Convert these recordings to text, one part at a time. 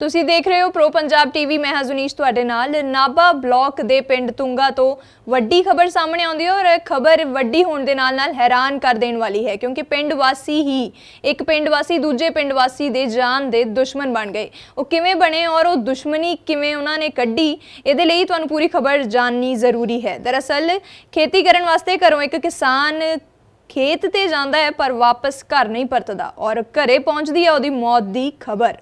ਤੁਸੀਂ ਦੇਖ ਰਹੇ ਹੋ ਪ੍ਰੋ ਪੰਜਾਬ ਟੀਵੀ, ਮੈਂ ਹਾਂ ਤੁਹਾਡੇ ਨਾਲ। ਨਾਬਾ ਬਲਾਕ ਦੇ ਪਿੰਡ ਤੁੰਗਾ ਤੋਂ ਵੱਡੀ ਖਬਰ ਸਾਹਮਣੇ ਆਉਂਦੀ ਹੈ ਔਰ ਇਹ ਖਬਰ ਵੱਡੀ ਹੋਣ ਦੇ ਨਾਲ ਨਾਲ ਹੈਰਾਨ ਕਰ ਦੇਣ ਵਾਲੀ ਹੈ, ਕਿਉਂਕਿ ਪਿੰਡ ਵਾਸੀ ਹੀ ਇੱਕ ਪਿੰਡ ਵਾਸੀ ਦੂਜੇ ਪਿੰਡ ਵਾਸੀ ਦੇ ਜਾਨ ਦੇ ਦੁਸ਼ਮਣ ਬਣ ਗਏ। ਉਹ ਕਿਵੇਂ ਬਣੇ ਔਰ ਉਹ ਦੁਸ਼ਮਣੀ ਕਿਵੇਂ ਉਹਨਾਂ ਨੇ ਕੱਢੀ, ਇਹਦੇ ਲਈ ਤੁਹਾਨੂੰ ਪੂਰੀ ਖਬਰ ਜਾਣਨੀ ਜ਼ਰੂਰੀ ਹੈ। ਦਰਅਸਲ ਖੇਤੀ ਕਰਨ ਵਾਸਤੇ ਘਰੋਂ ਇੱਕ ਕਿਸਾਨ ਖੇਤ ਤੇ ਜਾਂਦਾ ਹੈ, ਪਰ ਵਾਪਸ ਘਰ ਨਹੀਂ ਪਰਤਦਾ ਔਰ ਘਰੇ ਪਹੁੰਚਦੀ ਹੈ ਉਹਦੀ ਮੌਤ ਦੀ ਖਬਰ।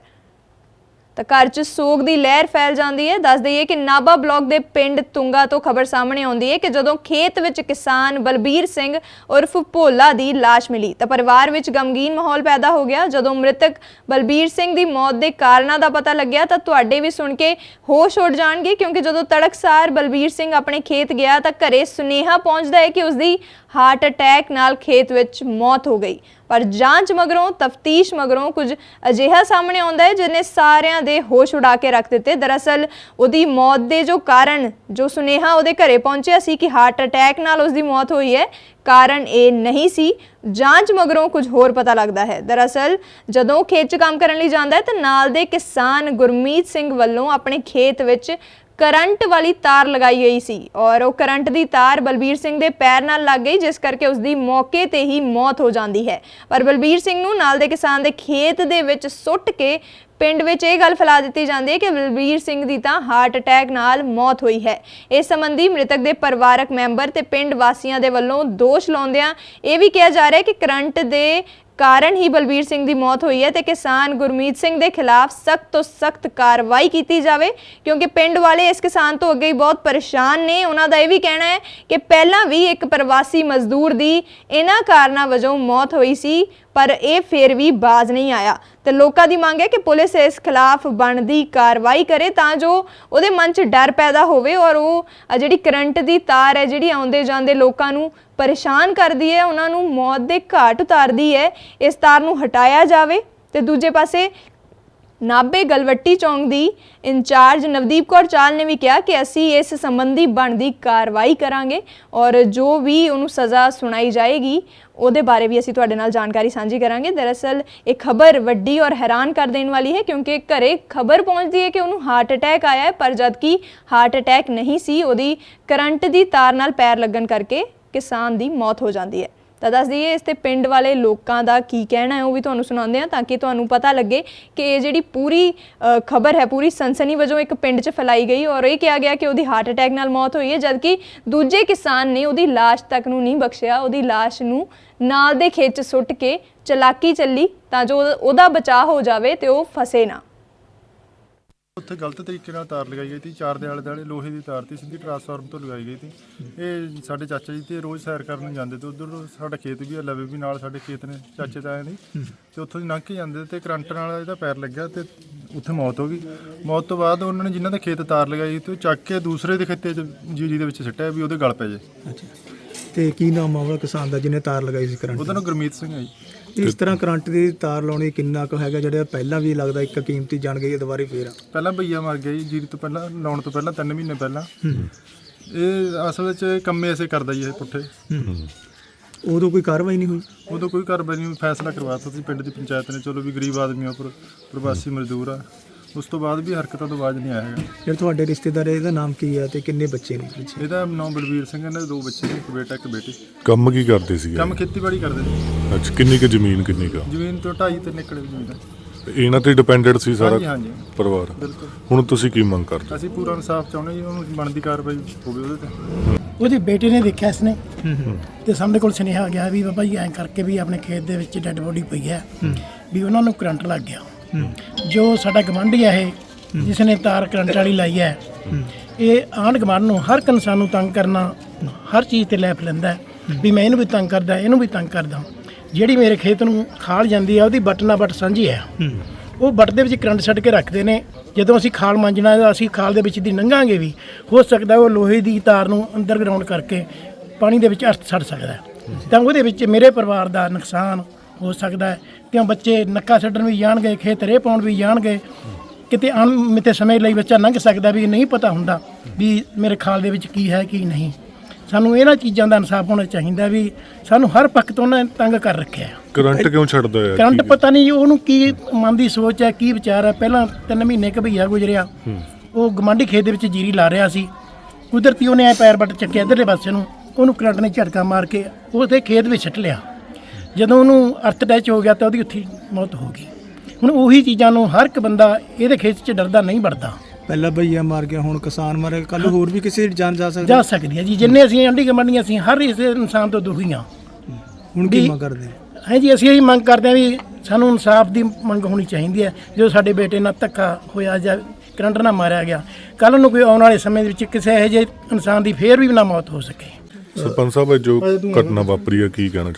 ਤਾਂ ਘਰ 'ਚ ਸੋਗ ਦੀ ਲਹਿਰ ਫੈਲ ਜਾਂਦੀ ਹੈ। ਦੱਸ ਦਈਏ ਕਿ ਨਾਬਾ ਬਲਾਕ ਦੇ ਪਿੰਡ ਤੁੰਗਾ ਤੋਂ ਖਬਰ ਸਾਹਮਣੇ ਆਉਂਦੀ ਹੈ ਕਿ ਜਦੋਂ ਖੇਤ ਵਿੱਚ ਕਿਸਾਨ ਬਲਬੀਰ ਸਿੰਘ ਉਰਫ ਭੋਲਾ ਦੀ ਲਾਸ਼ ਮਿਲੀ, ਤਾਂ ਪਰਿਵਾਰ ਵਿੱਚ ਗਮਗੀਨ ਮਾਹੌਲ ਪੈਦਾ ਹੋ ਗਿਆ। ਜਦੋਂ ਮ੍ਰਿਤਕ ਬਲਬੀਰ ਸਿੰਘ ਦੀ ਮੌਤ ਦੇ ਕਾਰਨਾਂ ਦਾ ਪਤਾ ਲੱਗਿਆ, ਤਾਂ ਤੁਹਾਡੇ ਵੀ ਸੁਣ ਕੇ ਹੋਸ਼ ਉੱਡ ਜਾਣਗੇ, ਕਿਉਂਕਿ ਜਦੋਂ ਤੜਕਸਾਰ ਬਲਬੀਰ ਸਿੰਘ ਆਪਣੇ ਖੇਤ ਗਿਆ, ਤਾਂ ਘਰੇ ਸੁਨੇਹਾ ਪਹੁੰਚਦਾ ਹੈ ਕਿ ਉਸ ਦੀ ਹਾਰਟ ਅਟੈਕ ਨਾਲ ਖੇਤ ਵਿੱਚ ਮੌਤ ਹੋ ਗਈ। ਪਰ ਜਾਂਚ ਮਗਰੋਂ, ਤਫਤੀਸ਼ ਮਗਰੋਂ ਕੁਝ ਅਜਿਹਾ ਸਾਹਮਣੇ ਆਉਂਦਾ ਹੈ ਜਿਹਨੇ ਸਾਰਿਆਂ ਦੇ ਹੋਸ਼ ਉਡਾ ਕੇ ਰੱਖ ਦਿੱਤੇ। ਦਰਅਸਲ ਉਹਦੀ ਮੌਤ ਦੇ ਜੋ ਕਾਰਨ, ਜੋ ਸੁਨੇਹਾ ਉਹਦੇ ਘਰੇ ਪਹੁੰਚਿਆ ਸੀ ਕਿ ਹਾਰਟ ਅਟੈਕ ਨਾਲ ਉਸਦੀ ਮੌਤ ਹੋਈ ਹੈ, ਕਾਰਨ ਇਹ ਨਹੀਂ ਸੀ। ਜਾਂਚ ਮਗਰੋਂ ਕੁਝ ਹੋਰ ਪਤਾ ਲੱਗਦਾ ਹੈ। ਦਰਅਸਲ ਜਦੋਂ ਖੇਤ 'ਚ ਕੰਮ ਕਰਨ ਲਈ ਜਾਂਦਾ ਹੈ, ਤਾਂ ਨਾਲ ਦੇ ਕਿਸਾਨ ਗੁਰਮੀਤ ਸਿੰਘ ਵੱਲੋਂ ਆਪਣੇ ਖੇਤ ਵਿੱਚ ਕਰੰਟ ਵਾਲੀ ਤਾਰ ਲਗਾਈ ਗਈ ਸੀ ਔਰ ਉਹ ਕਰੰਟ ਦੀ ਤਾਰ ਬਲਬੀਰ ਸਿੰਘ ਦੇ ਪੈਰ ਨਾਲ ਲੱਗ ਗਈ, ਜਿਸ ਕਰਕੇ ਉਸ ਦੀ ਮੌਕੇ ਤੇ ਹੀ ਮੌਤ ਹੋ ਜਾਂਦੀ ਹੈ। ਪਰ ਬਲਬੀਰ ਸਿੰਘ ਨੂੰ ਨਾਲ ਦੇ ਕਿਸਾਨ ਦੇ ਖੇਤ ਦੇ ਵਿੱਚ ਸੁੱਟ ਕੇ ਪਿੰਡ ਵਿੱਚ ਇਹ ਗੱਲ ਫੈਲਾ ਦਿੱਤੀ ਜਾਂਦੀ ਹੈ ਕਿ ਬਲਬੀਰ ਸਿੰਘ ਦੀ ਤਾਂ ਹਾਰਟ ਅਟੈਕ ਨਾਲ ਮੌਤ ਹੋਈ ਹੈ। ਇਸ ਸੰਬੰਧੀ ਮ੍ਰਿਤਕ ਦੇ ਪਰਿਵਾਰਕ ਮੈਂਬਰ ਤੇ ਪਿੰਡ ਵਾਸੀਆਂ ਦੇ ਵੱਲੋਂ ਦੋਸ਼ ਲਾਉਂਦਿਆਂ ਇਹ ਵੀ ਕਿਹਾ ਜਾ ਰਿਹਾ ਹੈ ਕਿ ਕਰੰਟ ਦੇ ਕਾਰਨ ਹੀ ਬਲਬੀਰ ਸਿੰਘ ਦੀ ਮੌਤ ਹੋਈ ਹੈ ਤੇ ਕਿਸਾਨ ਗੁਰਮੀਤ ਸਿੰਘ ਦੇ ਖਿਲਾਫ ਸਖਤ ਤੋਂ ਸਖਤ ਕਾਰਵਾਈ ਕੀਤੀ ਜਾਵੇ, ਕਿਉਂਕਿ ਪਿੰਡ ਵਾਲੇ ਇਸ ਕਿਸਾਨ ਤੋਂ ਅੱਗੇ ਹੀ ਬਹੁਤ ਪਰੇਸ਼ਾਨ ਨੇ। ਉਹਨਾਂ ਦਾ ਇਹ ਵੀ ਕਹਿਣਾ ਹੈ ਕਿ ਪਹਿਲਾਂ ਵੀ ਇੱਕ ਪ੍ਰਵਾਸੀ ਮਜ਼ਦੂਰ ਦੀ ਇਹਨਾਂ ਕਾਰਨਾਂ ਵਜੋਂ ਮੌਤ ਹੋਈ ਸੀ। ਪਰ ਇਹ ਫਿਰ ਵੀ ਬਾਜ਼ ਨਹੀਂ ਆਇਆ। ਤੇ ਲੋਕਾਂ ਦੀ ਮੰਗ ਹੈ ਕਿ ਪੁਲਿਸ ਇਸ ਖਿਲਾਫ ਬਣਦੀ ਕਾਰਵਾਈ ਕਰੇ ਤਾਂ ਜੋ ਉਹਦੇ ਮਨ 'ਚ ਡਰ ਪੈਦਾ ਹੋਵੇ ਔਰ ਉਹ ਜਿਹੜੀ ਕਰੰਟ ਦੀ ਤਾਰ ਹੈ, ਜਿਹੜੀ ਆਉਂਦੇ ਜਾਂਦੇ ਲੋਕਾਂ ਨੂੰ ਪਰੇਸ਼ਾਨ ਕਰਦੀ ਹੈ, ਉਹਨਾਂ ਨੂੰ ਮੌਤ ਦੇ ਘਾਟ ਉਤਾਰਦੀ ਹੈ, ਇਸ ਤਾਰ ਨੂੰ ਹਟਾਇਆ ਜਾਵੇ। ਤੇ ਦੂਜੇ ਪਾਸੇ ਨਾਬੇ ਗਲਵੱਟੀ ਚੌਂਕ ਦੀ ਇੰਚਾਰਜ ਨਵਦੀਪ ਕੌਰ ਚਾਲ ਨੇ ਵੀ ਕਿਹਾ ਕਿ ਅਸੀਂ ਇਸ ਸੰਬੰਧੀ ਬਣਦੀ ਕਾਰਵਾਈ ਕਰਾਂਗੇ ਔਰ ਜੋ ਵੀ ਉਹਨੂੰ ਸਜ਼ਾ ਸੁਣਾਈ ਜਾਏਗੀ, ਉਹਦੇ ਬਾਰੇ ਵੀ ਅਸੀਂ ਤੁਹਾਡੇ ਨਾਲ ਜਾਣਕਾਰੀ ਸਾਂਝੀ ਕਰਾਂਗੇ। ਦਰਅਸਲ ਇਹ ਖਬਰ ਵੱਡੀ ਔਰ ਹੈਰਾਨ ਕਰ ਦੇਣ ਵਾਲੀ ਹੈ ਕਿਉਂਕਿ ਘਰੇ ਖਬਰ ਪਹੁੰਚਦੀ ਹੈ ਕਿ ਉਹਨੂੰ ਹਾਰਟ ਅਟੈਕ ਆਇਆ ਹੈ, ਪਰ ਜਦਕਿ ਹਾਰਟ ਅਟੈਕ ਨਹੀਂ ਸੀ, ਉਹਦੀ ਕਰੰਟ ਦੀ ਤਾਰ ਨਾਲ ਪੈਰ ਲੱਗਣ ਕਰਕੇ ਕਿਸਾਨ ਦੀ ਮੌਤ ਹੋ ਜਾਂਦੀ ਹੈ। ਤਾਂ ਦੱਸ ਦਈਏ, ਇਸ ਤੇ ਪਿੰਡ ਵਾਲੇ ਲੋਕਾਂ ਦਾ ਕੀ ਕਹਿਣਾ ਹੈ, ਉਹ ਵੀ ਤੁਹਾਨੂੰ ਸੁਣਾਉਂਦੇ ਆ ਤਾਂ ਕਿ ਤੁਹਾਨੂੰ ਪਤਾ ਲੱਗੇ ਕਿ ਇਹ ਜਿਹੜੀ ਪੂਰੀ ਖਬਰ ਹੈ, ਪੂਰੀ ਸਨਸਨੀ ਵਜੋਂ ਇੱਕ ਪਿੰਡ 'ਚ ਫੈਲਾਈ ਗਈ ਔਰ ਇਹ ਕਿਹਾ ਗਿਆ ਕਿ ਉਹਦੀ ਹਾਰਟ ਅਟੈਕ ਨਾਲ ਮੌਤ ਹੋਈ ਹੈ, ਜਦਕਿ ਦੂਜੇ ਕਿਸਾਨ ਨੇ ਉਹਦੀ ਲਾਸ਼ ਤੱਕ ਨੂੰ ਨਹੀਂ ਬਖਸ਼ਿਆ, ਉਹਦੀ ਲਾਸ਼ ਨੂੰ ਨਾਲ ਦੇ ਖੇਤ 'ਚ ਸੁੱਟ ਕੇ ਚਲਾਕੀ ਚੱਲੀ ਤਾਂ ਜੋ ਉਹਦਾ ਬਚਾਅ ਹੋ ਜਾਵੇ ਤੇ ਉਹ ਫਸੇ ਨਾ। ਉੱਥੇ ਗਲਤ ਤਰੀਕੇ ਨਾਲ ਤਾਰ ਲਗਾਈ ਗਈ ਸੀ, ਚਾਰ ਦੇ ਆਲੇ ਦੁਆਲੇ ਲੋਹੇ ਦੀ ਤਾਰ ਤੀ ਸਿੱਧੀ ਟਰਾਂਸਫਾਰਮ ਤੋਂ ਲਗਾਈ ਗਈ ਸੀ। ਇਹ ਸਾਡੇ ਚਾਚਾ ਜੀ ਤੇ ਰੋਜ਼ ਸੈਰ ਕਰਨ ਜਾਂਦੇ ਤੇ ਉਧਰ ਸਾਡਾ ਖੇਤ ਵੀ ਆ ਲਵੇ ਵੀ ਨਾਲ ਸਾਡੇ ਖੇਤ ਨੇ, ਚਾਚੇ ਤਾਏ ਦੀ ਤੇ ਉੱਥੋਂ ਦੀ ਲੰਘ ਕੇ ਜਾਂਦੇ ਤੇ ਕਰੰਟ ਨਾਲ ਇਹਦਾ ਪੈਰ ਲੱਗਿਆ ਤੇ ਉੱਥੇ ਮੌਤ ਹੋ ਗਈ। ਮੌਤ ਤੋਂ ਬਾਅਦ ਉਹਨਾਂ ਨੇ ਜਿਨ੍ਹਾਂ ਦੇ ਖੇਤ ਤਾਰ ਲਗਾਈ ਤੇ ਉਹ ਚੱਕ ਕੇ ਦੂਸਰੇ ਦੇ ਖੇਤੇ 'ਚ ਜੀ ਦੇ ਵਿੱਚ ਸਿੱਟਿਆ ਵੀ ਉਹਦੇ ਗਲ ਪੈ ਜੇ। ਤੇ ਕੀ ਨਾਮ ਆ ਉਹਦਾ ਕਿਸਾਨ ਦਾ ਜਿਹਨੇ ਤਾਰ ਲਗਾਈ ਸੀ ਕਰੰਟ ਉਹਦਾ ਨਾਮ ਗੁਰਮੀਤ ਸਿੰਘ ਹੈ ਜੀ। ਇਸ ਤਰ੍ਹਾਂ ਕਰੰਟ ਦੀ ਤਾਰ ਲਾਉਣੀ ਕਿੰਨਾ ਕੁ ਹੈਗਾ? ਜਿਹੜਾ ਪਹਿਲਾਂ ਵੀ ਲੱਗਦਾ ਇੱਕ ਕੀਮਤੀ ਜਾਣ ਗਈ ਹੈ ਦੁਬਾਰੇ ਫੇਰ ਆ। ਪਹਿਲਾਂ ਭਈਆ ਮਰ ਗਿਆ ਜੀ ਜੀਰੀ ਤੋਂ ਪਹਿਲਾਂ ਲਾਉਣ ਤੋਂ ਪਹਿਲਾਂ 3 ਮਹੀਨੇ ਪਹਿਲਾਂ। ਇਹ ਅਸਲ ਵਿੱਚ ਇਹ ਕੰਮੇ ਐਸੇ ਕਰਦਾ ਜੀ ਇਹ ਪੁੱਠੇ। ਉਦੋਂ ਕੋਈ ਕਾਰਵਾਈ ਨਹੀਂ ਹੋਈ? ਉਦੋਂ ਕੋਈ ਕਾਰਵਾਈ ਨਹੀਂ ਫੈਸਲਾ ਕਰਵਾਤਾ ਸੀ ਪਿੰਡ ਦੀ ਪੰਚਾਇਤ ਨੇ ਚਲੋ ਵੀ ਗਰੀਬ ਆਦਮੀ ਆ ਪਰ ਪ੍ਰਵਾਸੀ ਮਜ਼ਦੂਰ ਆ। ਉਸ ਤੋਂ ਬਾਅਦ ਵੀ ਹਰਕਤਾਂ ਤੋਂ ਬਾਅਦ ਨਹੀਂ ਆਇਆ ਹੈਗਾ। ਜਿਹੜਾ ਤੁਹਾਡੇ ਰਿਸ਼ਤੇਦਾਰ ਹੈ ਇਹਦਾ ਨਾਮ ਕੀ ਹੈ ਤੇ ਕਿੰਨੇ ਬੱਚੇ ਨੇ? ਵਿੱਚ ਇਹਦਾ ਨਾਮ ਬਲਵੀਰ ਸਿੰਘ ਇਹਨਾਂ ਦੇ ਦੋ ਬੱਚੇ ਨੇ ਇੱਕ ਬੇਟਾ ਇੱਕ ਬੇਟੀ। ਕੰਮ ਕੀ ਕਰਦੇ ਸੀਗੇ? ਕੰਮ ਖੇਤੀਬਾੜੀ ਕਰਦੇ ਨੇ। ਅੱਛਾ ਕਿੰਨੀ ਕੁ ਜ਼ਮੀਨ ਕਿੰਨੀ ਕੁ? ਜ਼ਮੀਨ ਤੋਂ ਢਾਈ ਤਿੰਨ ਏਕੜ ਜ਼ਮੀਨ ਹੈ। ਇਹਨਾਂ ਤੇ ਡਿਪੈਂਡੈਂਟ ਸੀ ਹਾਂਜੀ ਸਾਰਾ ਹਾਂਜੀ ਪਰਿਵਾਰ? ਬਿਲਕੁਲ। ਹੁਣ ਤੁਸੀਂ ਕੀ ਮੰਗ ਕਰਦੇ? ਅਸੀਂ ਪੂਰਾ ਇਨਸਾਫ ਚਾਹੁੰਦੇ ਜੀ ਉਹਨੂੰ ਬਣਦੀ ਕਾਰਵਾਈ ਹੋਵੇ ਉਹਦੇ ਤੇ। ਉਹਦੀ ਬੇਟੀ ਨੇ ਦੇਖਿਆ ਇਸਨੇ। ਤੇ ਸਾਡੇ ਕੋਲ ਸੁਨੇਹਾ ਆ ਗਿਆ ਵੀ ਬਾਬਾ ਜੀ ਐਂ ਕਰਕੇ ਵੀ ਆਪਣੇ ਖੇਤ ਦੇ ਵਿੱਚ ਡੈੱਡ ਬੋਡੀ ਪਈ ਹੈ। ਵੀ ਉਹਨਾਂ ਨੂੰ ਕਰੰਟ ਲੱਗ ਗਿਆ। ਜੋ ਸਾਡਾ ਗਵਾਂਢੀ ਹੈ ਇਹ ਜਿਸ ਨੇ ਤਾਰ ਕਰੰਟ ਵਾਲੀ ਲਾਈ ਹੈ ਇਹ ਆਂਢ ਗੁਆਂਢ ਨੂੰ ਹਰ ਇੱਕ ਇਨਸਾਨ ਨੂੰ ਤੰਗ ਕਰਨਾ ਹਰ ਚੀਜ਼ ਤੇ ਲੈਫ ਲੈਂਦਾ ਵੀ ਮੈਂ ਇਹਨੂੰ ਵੀ ਤੰਗ ਕਰਦਾ ਇਹਨੂੰ ਵੀ ਤੰਗ ਕਰਦਾ ਜਿਹੜੀ ਮੇਰੇ ਖੇਤ ਨੂੰ ਖਾਲ ਜਾਂਦੀ ਆ ਉਹਦੀ ਬੱਟ ਨਾਲ ਬੱਟ ਸਾਂਝੀ ਹੈ। ਉਹ ਬੱਟ ਦੇ ਵਿੱਚ ਕਰੰਟ ਛੱਡ ਕੇ ਰੱਖਦੇ ਨੇ। ਜਦੋਂ ਅਸੀਂ ਖਾਲ ਮਾਂਜਣਾ ਅਸੀਂ ਖਾਲ ਦੇ ਵਿੱਚ ਦੀ ਲੰਘਾਂਗੇ ਵੀ ਹੋ ਸਕਦਾ ਉਹ ਲੋਹੇ ਦੀ ਤਾਰ ਨੂੰ ਅੰਡਰਗਰਾਉਂਡ ਕਰਕੇ ਪਾਣੀ ਦੇ ਵਿੱਚ ਅਰਥ ਛੱਡ ਸਕਦਾ। ਤਾਂ ਉਹਦੇ ਵਿੱਚ ਮੇਰੇ ਪਰਿਵਾਰ ਦਾ ਨੁਕਸਾਨ ਹੋ ਸਕਦਾ ਹੈ। ਕਿਉਂ ਬੱਚੇ ਨੱਕਾ ਛੱਡਣ ਵੀ ਜਾਣਗੇ ਖੇਤ ਰੇ ਪਾਉਣ ਵੀ ਜਾਣਗੇ। ਕਿਤੇ ਅਣਮਿੱਥੇ ਸਮੇਂ ਲਈ ਬੱਚਾ ਲੰਘ ਸਕਦਾ ਵੀ ਨਹੀਂ ਪਤਾ ਹੁੰਦਾ ਵੀ ਮੇਰੇ ਖਾਲ ਦੇ ਵਿੱਚ ਕੀ ਹੈ ਕੀ ਨਹੀਂ। ਸਾਨੂੰ ਇਹਨਾਂ ਚੀਜ਼ਾਂ ਦਾ ਇਨਸਾਫ ਹੋਣਾ ਚਾਹੀਦਾ ਵੀ ਸਾਨੂੰ ਹਰ ਪੱਖ ਤੋਂ ਉਹਨਾਂ ਨੇ ਤੰਗ ਕਰ ਰੱਖਿਆ। ਕਰੰਟ ਕਿਉਂ ਛੱਡਦਾ ਹੈ? ਕਰੰਟ ਪਤਾ ਨਹੀਂ ਉਹਨੂੰ ਕੀ ਮਨ ਦੀ ਸੋਚ ਹੈ ਕੀ ਵਿਚਾਰ ਹੈ। ਪਹਿਲਾਂ ਤਿੰਨ ਮਹੀਨੇ ਕ ਭਈਆ ਗੁਜਰਿਆ। ਉਹ ਗਮਾਂਡੀ ਖੇਤ ਦੇ ਵਿੱਚ ਜੀਰੀ ਲਾ ਰਿਹਾ ਸੀ। ਕੁਦਰਤੀ ਉਹਨੇ ਐ ਪੈਰ ਬੱਟ ਚੱਕਿਆ ਇਧਰਲੇ ਪਾਸੇ ਨੂੰ। ਉਹਨੂੰ ਕਰੰਟ ਨੇ ਝਟਕਾ ਮਾਰ ਕੇ ਉਹਦੇ ਖੇਤ ਵਿੱਚ ਛੱਟ ਲਿਆ। ਜਦੋਂ ਉਹਨੂੰ ਅਰਥ ਅਟੈਚ ਹੋ ਗਿਆ ਤਾਂ ਉਹਦੀ ਉੱਥੇ ਮੌਤ ਹੋ ਗਈ। ਹੁਣ ਉਹੀ ਚੀਜ਼ਾਂ ਨੂੰ ਹਰ ਇੱਕ ਬੰਦਾ ਇਹਦੇ ਖੇਤ 'ਚ ਡਰਦਾ ਨਹੀਂ ਵੜਦਾ। ਪਹਿਲਾਂ ਭਈਆ ਮਾਰ ਗਿਆ ਹੁਣ ਕਿਸਾਨ ਮਾਰੇ ਕੱਲ ਹੋਰ ਵੀ ਕਿਸੇ ਦੀ ਜਾਨ ਜਾ ਸਕਦੀ ਜਾ ਸਕਦੀ ਹੈ ਜੀ ਜਿੰਨੇ ਅਸੀਂ ਅੰਡੀ ਗਮੰਡੀਆਂ ਅਸੀਂ ਹਰ ਇਸ ਇਨਸਾਨ ਤੋਂ ਦੁਖੀ ਹਾਂ। ਹੁਣ ਕੀ ਮੰਗ ਕਰਦੇ? ਹੈ ਜੀ ਅਸੀਂ ਇਹੀ ਮੰਗ ਕਰਦੇ ਹਾਂ ਵੀ ਸਾਨੂੰ ਇਨਸਾਫ ਦੀ ਮੰਗ ਹੋਣੀ ਚਾਹੀਦੀ ਹੈ। ਜੋ ਸਾਡੇ ਬੇਟੇ ਨਾਲ ਧੱਕਾ ਹੋਇਆ ਜਾਂ ਕਰੰਟ ਨਾਲ ਮਾਰਿਆ ਗਿਆ ਕੱਲ ਨੂੰ ਕੋਈ ਆਉਣ ਵਾਲੇ ਸਮੇਂ ਦੇ ਵਿੱਚ ਕਿਸੇ ਇਹੋ ਜਿਹੇ ਇਨਸਾਨ ਦੀ ਫੇਰ ਵੀ ਨਾ ਮੌਤ ਹੋ ਸਕੇ। ਸਰਪੰਚ ਸਾਹਿਬ ਇਹ ਜੋ ਘਟਨਾ ਵਾਪਰੀ ਹੈ ਕੀ ਕਹਿਣਾ ਚਾਹੁੰਦੇ